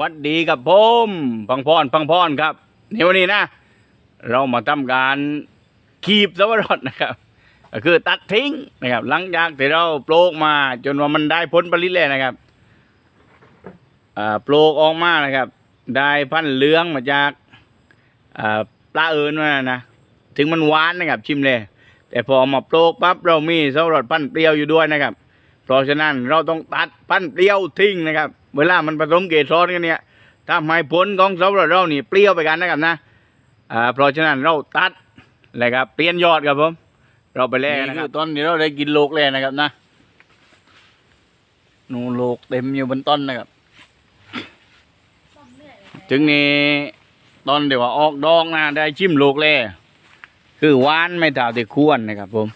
วัดดีกับผมพังพรพังพรครับในวันนี้นะ เรามาทำการคีบสวรสนะครับก็คือตัดทิ้งนะครับ หลังจากที่เราปลูกมา จนว่ามันได้ผลผลิตแล้วนะครับปลูกออกมานะครับ ได้พันธุ์เหลืองมาจากปลาเอิญมานะถึงมันหวานนะครับ ชิมเลย แต่พอมาปลูกปั๊บเรามีสวรสพันธุ์เปรี้ยวอยู่ด้วยนะครับ เพราะฉะนั้นเราต้องตัดพันธุ์เปรี้ยวทิ้งนะครับ เวลามันผสมเกสรกันเนี่ยทำให้ผลของสวรสเรานี่เปรี้ยวไปกันนะครับนะอ่าเพราะฉะนั้นเราตัดเลยครับเปลี่ยนยอดครับผมเราไปแลกนะครับต้นนี้เราได้กินโลกแล้วนะครับนะนูโลกเต็มอยู่บนต้นนะครับถึงนี้ตอนเดี๋ยวว่าออกดอกนะได้ชิมโลกแล้วคือหวานไม่เท่าที่ควรนะครับผม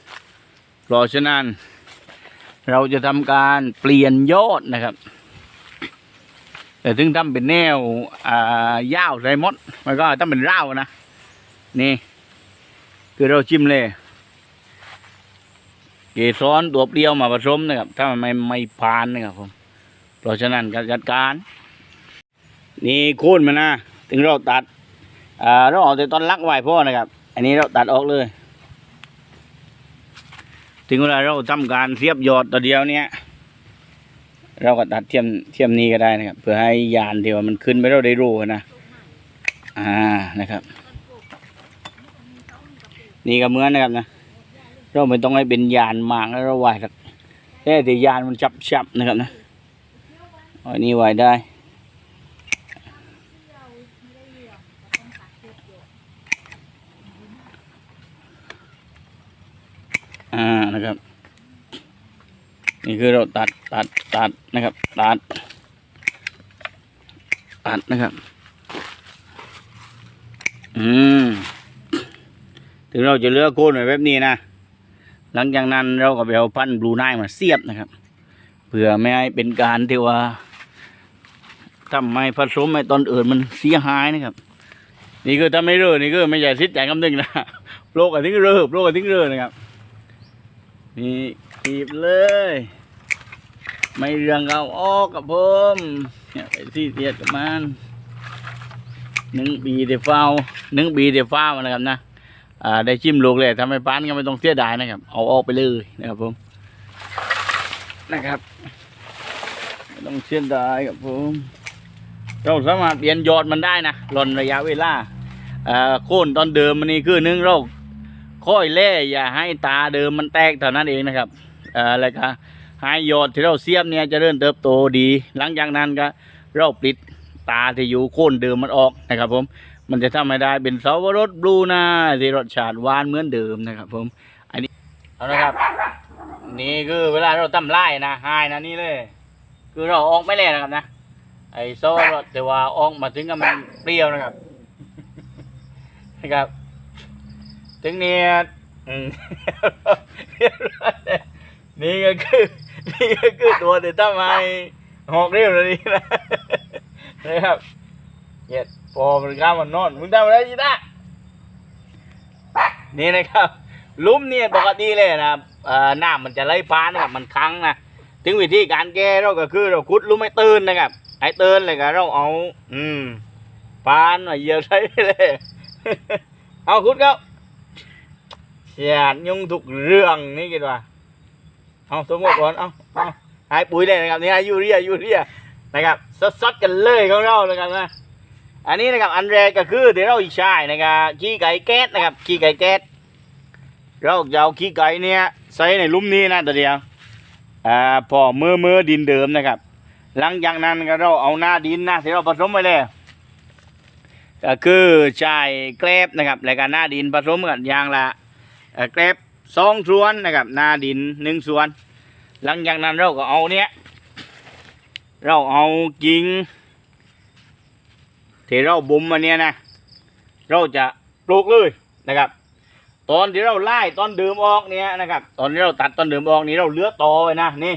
เพราะฉะนั้น เราจะทำการเปลี่ยนยอดนะครับ แต่ถึงทำเป็นแนวอ่ายาวไรมดมันก็ต้องเป็นร่าวนะ นี่ คือเราชิมเลย เกสรตัวเปรี้ยวมาผสมนะครับ ถ้ามันไม่ไม่ผ่านนะครับผม เพราะฉะนั้นการจัดการ นี่คูนมานะ ถึงเราตัดอ่าเราเอาแต่ตอนลักไว้พ่อนะครับ อันนี้เราตัดออกเลย ถึงเวลาเราทำการเสียบยอดตัวเดียวเนี้ย เราก็ตัดเทียมเทียมนี้ก็ได้นะครับเพื่อให้ยานเดียวมันขึ้นไปเราได้รู้นะอ่านะครับ นี่ก็เหมือนนะครับนะเราไม่ต้องให้เป็นยานมากแล้วเราไหวสักแค่แต่ยานมันจับฉับๆนะครับนะอันนี้ไหวได้ อ่านะครับ นี่คือเราตัดตัดตัดนะครับ ตัด ตัดนะครับ อืมถึงเราจะเลือกโคนแบบนี้นะ หลังจากนั้นเราก็ไปเอาพันธุ์บลูไนมาเสียบนะครับ เพื่อไม่ให้เป็นการที่ว่าทำให้ผสมให้ตอนอื่นมันเสียหายนะครับ นี่คือถ้าไม่เรื่อนี่คือไม่ใช่สิทธิ์ใจคำนึงนะโลกกับทิ้งเรือโลกกับทิ้งเรือนะครับ นี่ขีบเลย ไม่เรื่องเอาออกกับผมเนี่ยไปที่เตียดกับมันหนึ่งปีเดียวฟ้าหนึ่งปีเดียวฟ้านะครับนะอ่าได้ชิมลูกเลยทำให้ปานก็ไม่ต้องเสียดายนะครับ เอาออกไปเลยนะครับผมนะครับไม่ต้องเสียดายครับผมเราสามารถเปลี่ยนยอดมันได้นะหล่นระยะเวลาอ่าโค่นตอนเดิมมันนี่คือหนึ่งเราค่อยเล่อย่าให้ตาเดิมมันแตกเท่านั้นเองนะครับอ่าแล้วก็ให้ยอดที่เราเสียบเนี่ยจะเริ่มเติบโตดี หลังจากนั้นก็เราปิดตาที่อยู่โค่นเดิมมันออกนะครับผมมันจะทำให้ได้เป็นสาวรสบลูนาที่รสชาติหวานเหมือนเดิมนะครับผมอันนี้เอาละครับ นี่คือเวลาเราตำไล่นะหายนะนี่เลย คือเราออกไม่เลยนะครับนะไอ้ซอสรสแต่ว่าออกมาถึงกับมันเปรี้ยวนะครับนะครับ ถึงเนี่ยนี่ก็คือ นี่ก็คือตัวที่ทำให้หอกเรียวเลยนี่นะนะครับเย็ดพอมันกล้ามันนอนมึงทำอะไรจีตานี่นะครับลุมเนี่ยปกติเลยนะครับเอ่อน้ำมันจะไหลผ่านนะครับมันค้างนะถึงวิธีการแก้เราก็คือเราขุดลุมให้ตื่นนะครับให้ตื่นเลยก็เราเอา อืมปานมาเยียบใช้เลยเอาขุดเขาเสียดยุ่งทุกเรื่องนี่กินว่า เอาสมมติก่อนเอาเอาให้ปุ๋ยเลยนะครับนี่ให้ยูเรียยูเรียนะครับสดๆกันเลยของเราเลยกันนะอันนี้นะครับอันแรกก็คือเดี๋ยวเราอีกใช่นะครับขี้ไก่แก๊สนะครับขี้ไก่แก๊สเราจะเอาขี้ไก่เนี่ยใส่ในลุ่มนี้นะตัวเดียวอ่าพอมือมือดินเดิมนะครับ หลังจากนั้นก็เราเอาหน้าดินนะที่เราผสมไปเลยก็คือใช้แกลบนะครับแล้วก็หน้าดินผสมกันอย่างละแกลบสองส่วนนะครับหน้าดินหนึ่งส่วน หลังจากนั้นเราก็เอาเนี้ยเราเอากิ่งที่เราบ่มมาเนี่ยนะเราจะปลูกเลยนะครับ ตอนที่เราไล่ตอนเดิมออกเนี่ยนะครับ ตอนที่เราตัดตอนเดิมออกนี่เราเลือกต่อไว้นะนี่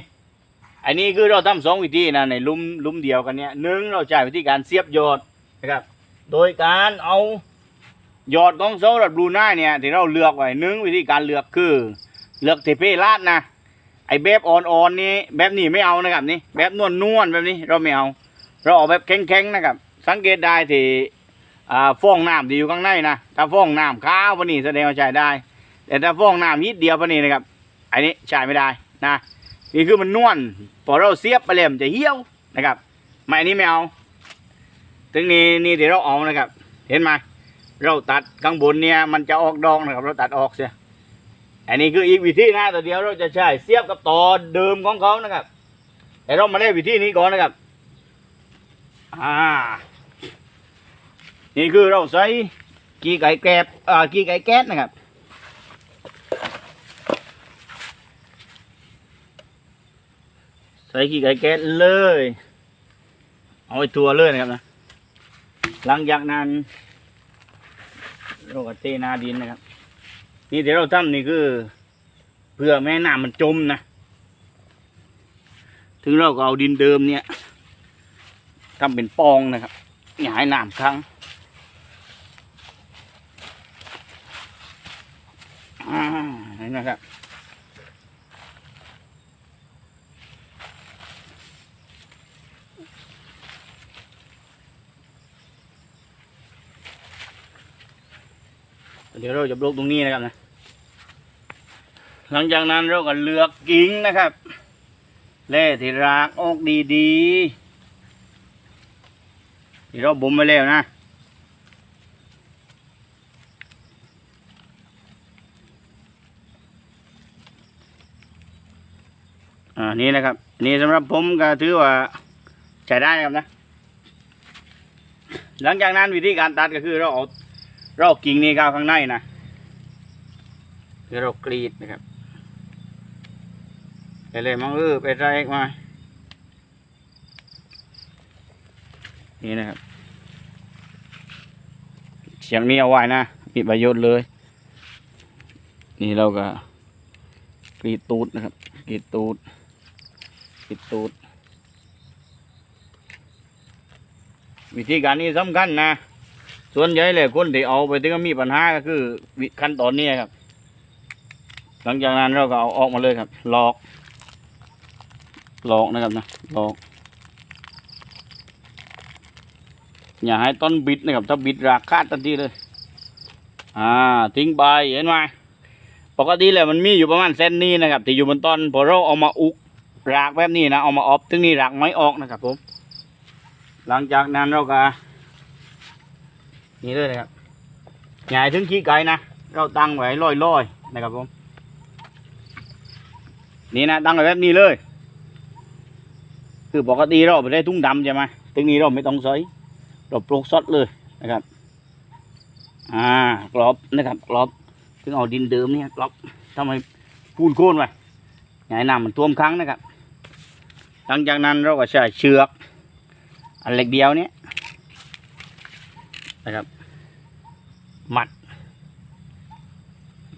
อันนี้คือเราทำสองวิธีนะในลุมลุมเดียวกันเนี่ยหนึ่งเราใช้วิธีการเสียบยอดนะครับ โดยการเอายอดของโซลัดบลูน่าเนี่ยที่เราเลือกไว้หนึ่งวิธีการเลือกคือ เลือกเทเพลาดนะ ไอแบบอ่อนๆนี้แบบนี้ไม่เอานะครับนี่แบบนวลนๆแบบนี้เราไม่เอา เราเอาแบบแข็งๆนะครับ สังเกตได้ที่ฟองน้ำที่อยู่ข้างในนะถ้าฟองน้ำขาวปนนี้แสดงว่าใช้ได้ แต่ถ้าฟองน้ำนิดเดียวปนนี้นะครับอันนี้ใช้ไม่ได้นะนี่คือมันนวลพอเราเสียบไปเลยมันจะเหี่ยวนะครับไม่อันนี้ไม่เอาถึงนี้นี่ที่เราเอานะครับ เห็นไหมเราตัดข้างบนเนี่ยมันจะออกดอกนะครับ เราตัดออกเสีย อันนี้คืออีกวิธีนะแต่เดียวเราจะใช้เสียบกับต่อเดิมของเขานะครับ แต่เรามาเล่นวิธีนี้ก่อนนะครับ อ่า นี่คือเราใส่กีไก่แกบอ่ากีไก่แก๊สนะครับใส่กีไก่แก๊สเลย เอาไว้ตัวเลยนะครับนะหลังจากนั้นเราก็เทหนาดินนะครับ นี่เดี๋ยวเราทำนี่คือเพื่อแม่น้ำมันจมนะ ถึงเราก็เอาดินเดิมเนี่ยทำเป็นปองนะครับอย่าให้น้ำค้งอ่านี่นะครับเดี๋ยวเราจะปลูกตรงนี้นะครับนะ หลังจากนั้นเราก็เลือกกิ่งนะครับ เล่ที่รากออกดีๆที่เราบ่มไว้แล้วนะอ่านี่นะครับ นี่สำหรับผมก็ถือว่าใช้ได้นะครับนะ หลังจากนั้นวิธีการตัดก็คือเราเอาเราเอากิ่งนี้เข้าข้างในนะคือเรากรีดนะครับ เลยมังเออไปไรมา นี่นะครับ เสียงนี้เอาไว้นะ มีประโยชน์เลย นี่เราก็กรีดตูดนะครับกรีดตูดกรีดตูด วิธีการนี้สำคัญนะ ส่วนใหญ่เลยคนที่เอาไปถึงมีปัญหาก็คือขั้นตอนนี้ครับ หลังจากนั้นเราก็เอาออกมาเลยครับหลอก หลอกนะครับนะหลอก อย่าให้ต้นบิดนะครับ ถ้าบิดรากคาดทันทีเลย อ่า ทิ้งไปเห็นไหมปกติแล้วมันมีอยู่ประมาณเส้นนี้นะครับที่อยู่บนต้นพอเราเอามาอุกรากแบบนี้นะเอามาออบถึงนี่รากไม่ออกนะครับผม หลังจากนั้นเราก็นี่เลยนะครับใหญ่ถึงขี้ไก่นะเราตั้งไว้ลอยๆนะครับผม นี่นะตั้งไว้แบบนี้เลย คือปกติเราไปได้ทุ่งดำใช่ไหมถึงนี้เราไม่ต้องใส่เราปลูกซดเลยนะครับ อ่ากรอบนะครับกรอบถึงเอาดินเดิมเนี่ยกรอบทำไมพูนโค่นไว้ใหน้ำมันท่วมครั้งนะครับ หลังจากนั้นเราก็ใช้เชือก อันเล็กเดียวเนี้ยนะครับ มัด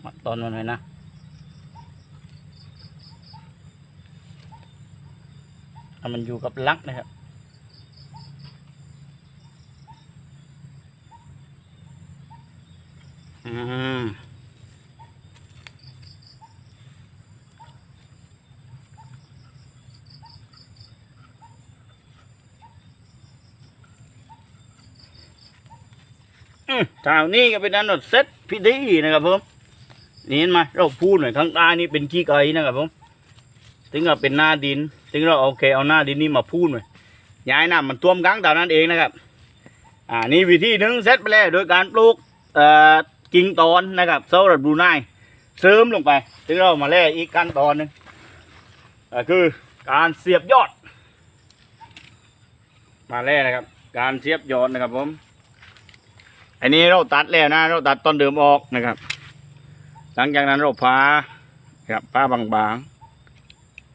มัดตอนมันไว้นะ ให้ มันอยู่กับลักนะครับ อืมอืมทางนี้ก็เป็นอันเสร็จพิธีนะครับผมนี่เห็นไหมเราพูดหน่อยข้างใต้นี่เป็นขี้ไก่นะครับผม ถึงกับเป็นหน้าดิน ถึงเราโอเคเอาหน้าดินนี่มาพูดหน่อยย้ายน้ำมันท่วมกลางเท่นั้นเองนะครับ อ่านี่วิธีหนึ่งเสร็จไปแล้วโดยการปลูกเอ่อกิ่งตอนนะครับสำหรับบรูไนเสริมลงไป ถึงเรามาแล่อีกขั้นตอนหนึงคือการเสียบยอด มาแล่นะครับ การเสียบยอดนะครับผมอันนี้เราตัดแล้วนะ เราตัดต้นเดิมออกนะครับ หลังจากนั้นเราพาครับพาบางๆ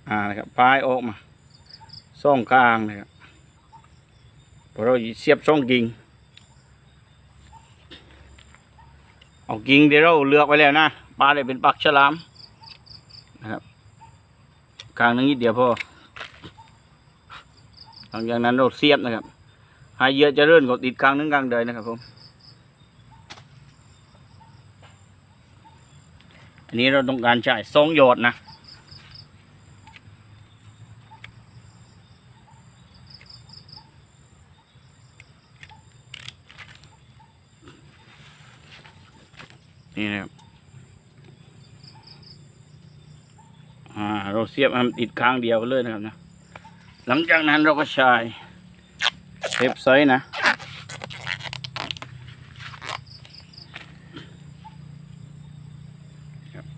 อ่านะครับพายออกมาซ่องข้างนะครับพอเราเสียบช่องกิ่งเอากิ่งที่เราเลือกไว้แล้วนะปลาเลยเป็นปักฉลามนะครับข้างนึงนิดเดียวพอหลังจากนั้นเราเสียบนะครับให้เยอะจะเรื่นกดติดข้างนึงข้างเดยนะครับผมอันนี้เราต้องการใช้สองหยอดนะ นี่นะครับเราเสียบมันติดข้างเดียวเลยนะครับนะ หลังจากนั้นเราก็ใช้เทปไซส์นะ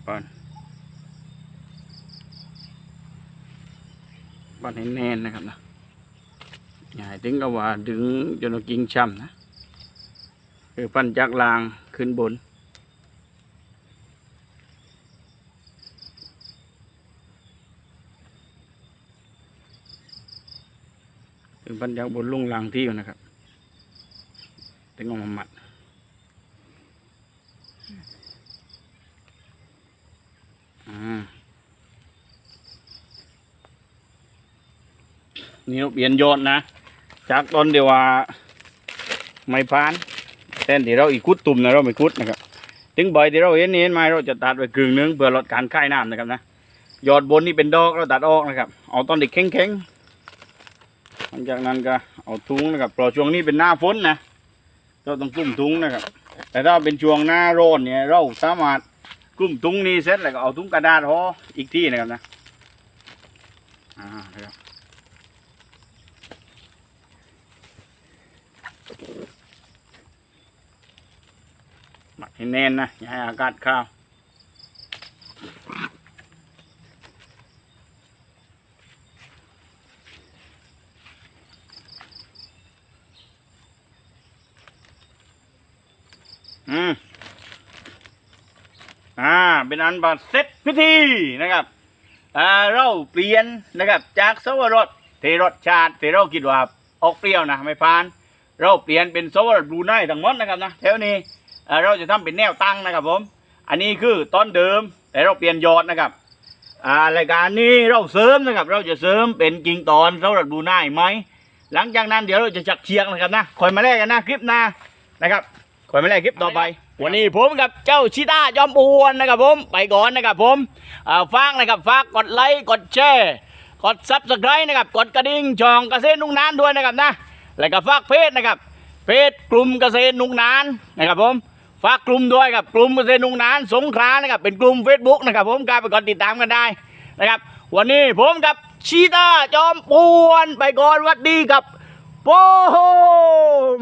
ปั้นปั้นให้แน่นนะครับนะอย่าให้ถึงกับว่าดึงจนกิงช้ำนะ คือปั้นจากลางขึ้นบน คือปั้นจากบนลุงลางที่อยู่นะครับถึงอมามัดอ่านี่เปลี่ยนโยนนะ จากต้นเดียวว่า ไม่พานแทนที่เราอีกคุดตุ่มนะเราไม่คุดนะครับ ถึงใบที่เราเห็นนี่เห็นไหมเราจะตัดไว้กึ่งนึงเพื่อลดการค่ายน้ำนะครับนะยอดบนนี่เป็นดอกเราตัดออกนะครับ เอาตอนเด็กแข็งๆ หลังจากนั้นก็เอาทุงนะครับเพราะช่วงนี้เป็นหน้าฝนนะเราต้องกลุ่มทุงนะครับ แต่ถ้าเป็นช่วงหน้าร้อนเนี่ยเราสามารถกลุ่มทุงนี้เสร็จแล้วก็เอาทุงกระดาษห่ออีกที่นะครับนะอ่านะครับหมักให้แน่นนะอย่าให้อากาศเข้าวอืมอ่า เป็นอันบัดเสร็จพิธีนะครับอ่าเราเปลี่ยนนะครับจากสวรสเทรสชาติที่เราคิดว่าออกเปรี้ยวนะไม่พาน เราเปลี่ยนเป็นสวรสบลูไนทั้งหมดนะครับนะแถวนี้เอ่อเราจะทำเป็นแนวตั้งนะครับผม อันนี้คือต้นเดิมแต่เราเปลี่ยนยอดนะครับอ่ารายการนี้เราเสริมนะครับ เราจะเสริมเป็นกิ่งตอนสำหรับดูหน้าอีกไหมหลังจากนั้นเดี๋ยวเราจะจักเชียงนะครับนะคอยมาแลกกันนะคลิปหน้านะครับคอยมาแลกคลิปต่อไป วันนี้ผมกับเจ้าชิต้ายอมอวนนะครับผมไปก่อนนะครับผมฝากนะครับฝากกดไลค์กดแชร์กดซับสไครต์นะครับกดกระดิ่งช่องเกษตรนุ่งนานด้วยนะครับนะแล้วก็ฝากเพจนะครับเพจกลุ่มเกษตรนุ่งนานนะครับผมฝากกลุ่มด้วยครับกลุ่มเกษตรนุ่งนาน สงขลานะครับเป็นกลุ่ม Facebook นะครับผมกลายไปกดติดตามกันได้นะครับ วันนี้ผมกับชีตาจอมปวนไปก่อนวัดดีครับโปม